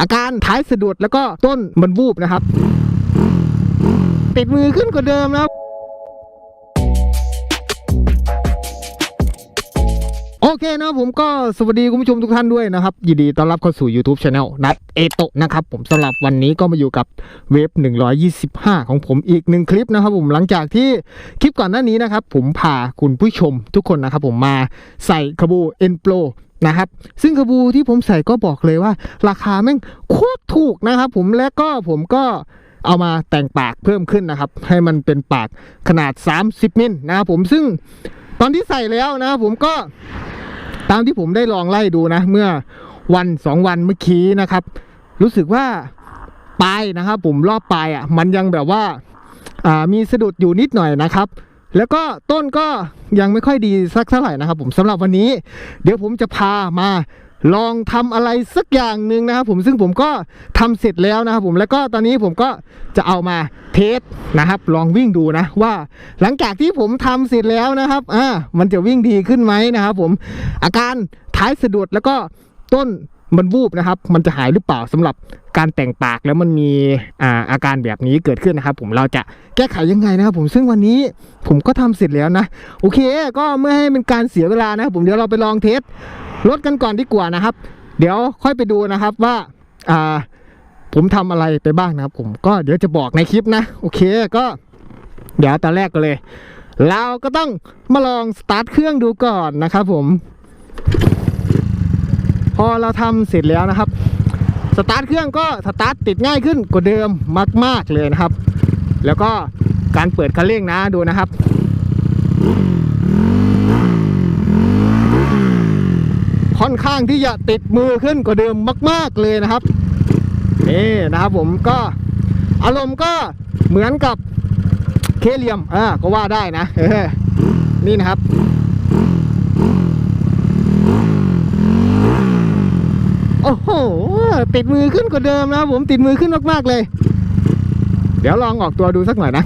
อาการท้ายสะดุดแล้วก็ต้นมันวูบนะครับ ติดมือขึ้นกว่าเดิมนะครับโอเคนะผมก็สวัสดีคุณผู้ชมทุกท่านด้วยนะครับ ยินดีต้อนรับเข้าสู่ YouTube Channel นัดเอโตะนะครับผมสำหรับวันนี้ก็มาอยู่กับเวฟ125 ของผมอีกหนึ่งคลิปนะครับผมหลังจากที่คลิปก่อนหน้านี้นะครับ ผมพาคุณผู้ชมทุกคนนะครับผมมาใส่คาบูเอ็นโปร นะครับ ซึ่งคาบูที่ผมใส่ก็บอกเลยว่า ราคาแม่งโคตรถูกนะครับ ผมและก็ผมก็เอามาแต่งปากเพิ่มขึ้นนะครับ ให้มันเป็นปากขนาด 30มิลนะครับผมซึ่งตอนที่ใส่แล้วนะครับผมก็ตามที่ผมได้ลองไล่ดูนะ เมื่อวันสองวันเมื่อกี้นะครับ รู้สึกว่าปลายนะครับ ผมรอบปลายอะ มันยังแบบว่าอ่ามีสะดุดอยู่นิดหน่อยนะครับ แล้วก็ต้นก็ยังไม่ค่อยดีสักเท่าไหร่นะครับ ผมสำหรับวันนี้ เดี๋ยวผมจะพามาลองทำอะไรสักอย่างหนึ่งนะครับ ผมซึ่งผมก็ทำเสร็จแล้วนะครับ ผมแล้วก็ตอนนี้ผมก็จะเอามาเทสนะครับ ลองวิ่งดูนะ ว่าหลังจากที่ผมทำเสร็จแล้วนะครับอ่ามันจะวิ่งดีขึ้นไหมนะครับ ผมอาการท้ายสะดุดแล้วก็ต้น มันวูบนะครับ มันจะหายหรือเปล่าสำหรับการแต่งปากแล้วมันมีอ่าอาการแบบนี้เกิดขึ้นนะครับ ผมเราจะแก้ไขยังไงนะครับ ผมซึ่งวันนี้ผมก็ทำเสร็จแล้วนะ โอเค ก็เมื่อให้เป็นการเสียเวลานะครับ ผมเดี๋ยวเราไปลองเทสรถกันก่อนดีกว่านะครับ เดี๋ยวค่อยไปดูนะครับว่าอ่าผมทำอะไรไปบ้างนะครับ ผมก็เดี๋ยวจะบอกในคลิปนะ โอเคก็ เดี๋ยวตอนแรกก็เลย เราก็ต้องมาลองสตาร์ทเครื่องดูก่อนนะครับผม พอเราทำเสร็จแล้วนะครับสตาร์ทเครื่องก็สตาร์ทติดง่ายขึ้นกว่าเดิมมาก ๆเลยนะครับ แล้วก็การเปิดคันเร่งนะดูนะครับ ค่อนข้างที่จะติดมือขึ้นกว่าเดิมมาก ๆเลยนะครับนี่นะครับผมก็อารมณ์ก็เหมือนกับเคเลียมอ่าก็ว่าได้นะนี่นะครับ โอ้โห ติดมือขึ้นกว่าเดิมนะผมติดมือขึ้นมากๆเลย เดี๋ยวลองออกตัวดูสักหน่อยนะ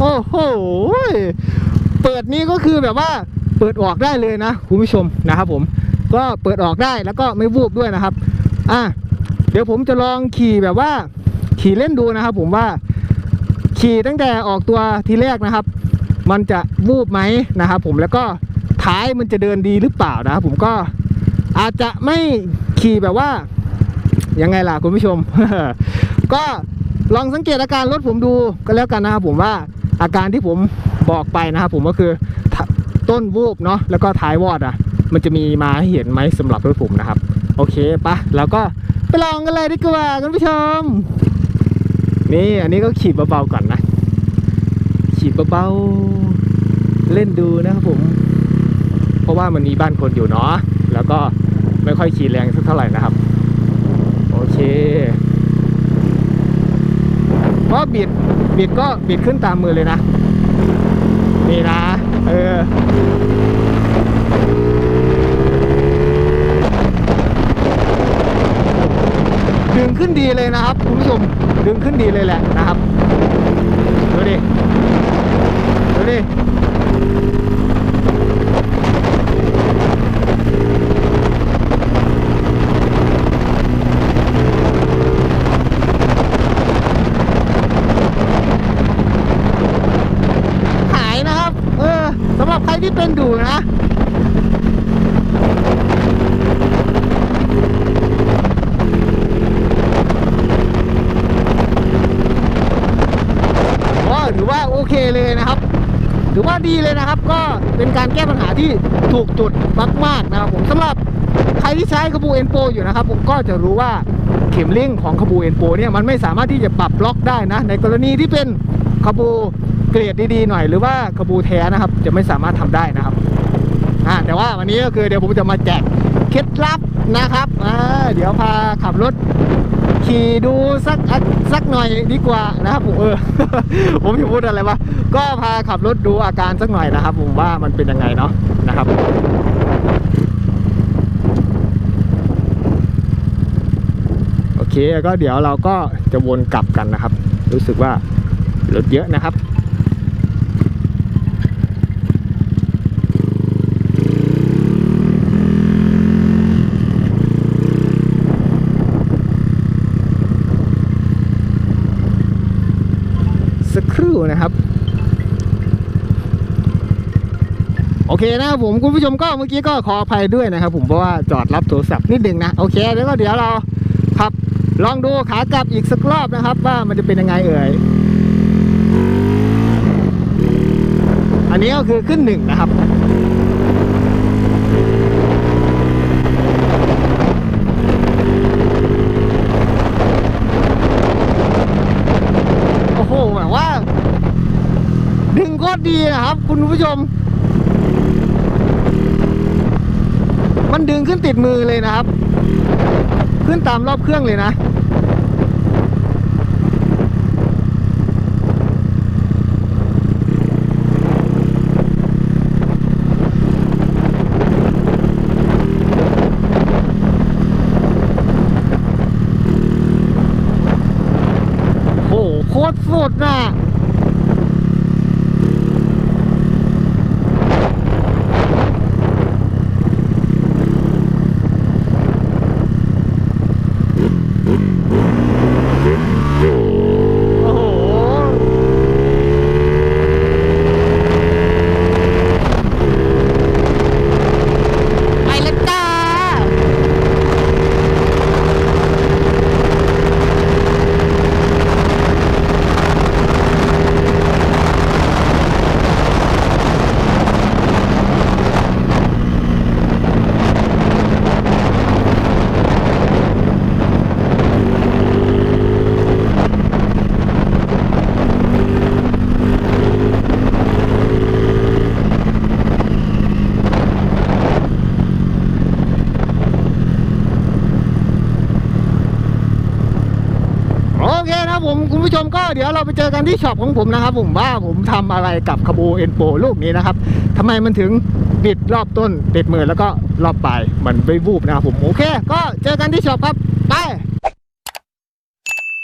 โอ้โห เปิดนี้ก็คือแบบว่าเปิดออกได้เลยนะคุณผู้ชมนะครับผมก็เปิดออกได้แล้วก็ไม่วูบด้วยนะครับ อะเดี๋ยวผมจะลองขี่แบบว่า ขี่เล่นดูนะครับ ผมว่า ขี่ตั้งแต่ออกตัวทีแรกนะครับ มันจะวูบไหมนะครับผมแล้วก็ ท้ายมันจะเดินดีหรือเปล่านะครับผมก็อาจจะไม่ขี่แบบว่ายังไงล่ะคุณผู้ชม ก็ลองสังเกตอาการรถผมดูก็แล้วกันนะครับผมว่าอาการที่ผมบอกไปนะครับผมก็คือต้นวูบเนาะแล้วก็ท้ายวอดอะ มันจะมีมาให้เห็นไหมสำหรับรถผมนะครับ โอเคปะแล้วก็ไปลองกันเลยดีกว่าคุณผู้ชม นี่อันนี้ก็ขีดเบาๆก่อนนะขีดเบาๆเล่นดูนะครับผมะว่ามันมีบ้านคนอยู่เนาะแล้วก็ไม่ค่อยขี่แรงสักเท่าไหร่นะครับ โอเคเพราะบิดบิดก็บิดขึ้นตามมือเลยนะ นี่นะ เออดึงขึ้นดีเลยนะครับคุณผู้ชมดึงขึ้นดีเลยแหละนะครับดูดิดูดิหายนะครับ เออสำหรับใคร ที่เป็นดูนะก็ถือว่าโอเคเลยนะครับ ถือว่าดีเลยนะครับ ก็เป็นการแก้ปัญหาที่ถูกจุดมากๆนะครับผมสำหรับใครที่ใช้คาบูเอ็นโปอยู่นะครับผมก็จะรู้ว่าเข็มเร่งของคาบูเอ็นโปเนี่ยมันไม่สามารถที่จะปรับล็อกได้นะ ในกรณีที่เป็นคาบู เกรดดีๆหน่อยหรือว่าคาบูแท้นะครับ จะไม่สามารถทำได้นะครับอ่าแต่ว่าวันนี้ก็คือเดี๋ยวผมจะมาแจกเคล็ดลับนะครับอ่าเดี๋ยวพาขับรถขี่ดูสักสักหน่อยดีกว่านะครับผมเออ ผมจะพูดอะไรวะก็พาขับรถดูอาการสักหน่อยนะครับ ผมว่ามันเป็นยังไงเนาะนะครับโอเคก็เดี๋ยวเราก็จะวนกลับกันนะครับ รู้สึกว่ารถเยอะนะครับ โเคนะครับผมคุณผู้ชมก็เมื่อกี้ก็ขออภัยด้วยนะครับ ผมเพราะว่าจอดรับโทรศัพท์นิดนึงนะโอเคแล้วก็เดี๋ยวเราขับ ลองดูขากลับอีกสักรอบนะครับ ว่ามันจะเป็นยังไงเอ่ยอันนี้ก็คือขึ้นหนึ่งนะครับโอ้โหแบบว่าดึงโคตรดีนะครับ คุณผู้ชม มันดึงขึ้นติดมือเลยนะครับ ขึ้นตามรอบเครื่องเลยนะ โอ้โหโคตรสุดน่ะ โอ้โห ไปแล้วจ้า โอเคนะครับผมคุณผู้ ชมก็เดี๋ยวเราไปเจอกันที่ช็อปของผมนะครับ ผมว่าผมทำอะไรกับคาบูเอ็นโปลูกนี้นะครับทำไมมันถึงติดรอบต้นติดมือแล้วก็รอบปลายมันไปวูบนะครับผมโอเค ก็เจอกันที่ช็อปครับไป